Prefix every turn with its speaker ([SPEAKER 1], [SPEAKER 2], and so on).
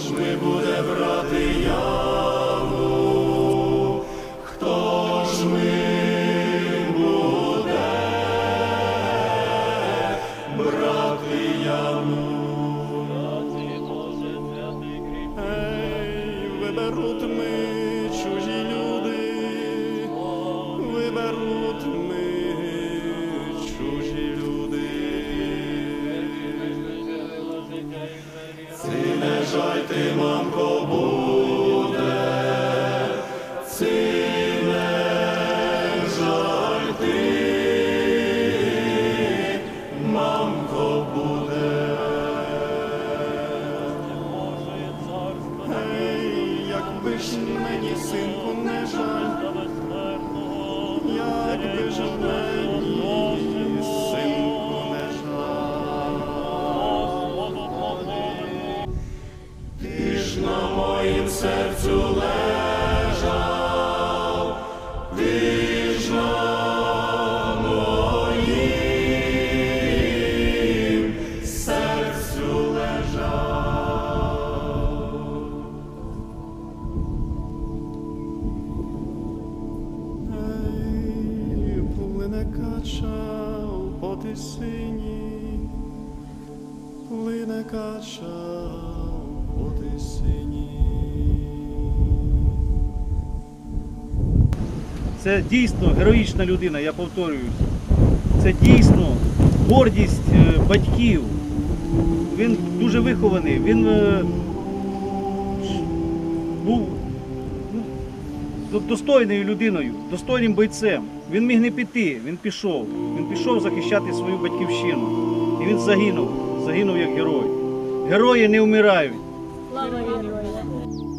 [SPEAKER 1] ж ми буде брати яву? Хто ж ми буде брати яву? Ей, виберуть ми ти, мамко, буде, жаль ти, мамко, буде. Ей, якби ж мені, синку, не жаль, якби ж кача по тисині, плине кача по тисині.
[SPEAKER 2] Це дійсно героїчна людина, я повторююсь. Це дійсно гордість е, батьків. Він дуже вихований, він е, був ну, достойною людиною, достойним бойцем. Він міг не піти, він пішов. Він пішов захищати свою батьківщину. І він загинув, загинув як герой. Герої не вмирають.
[SPEAKER 3] Слава героям!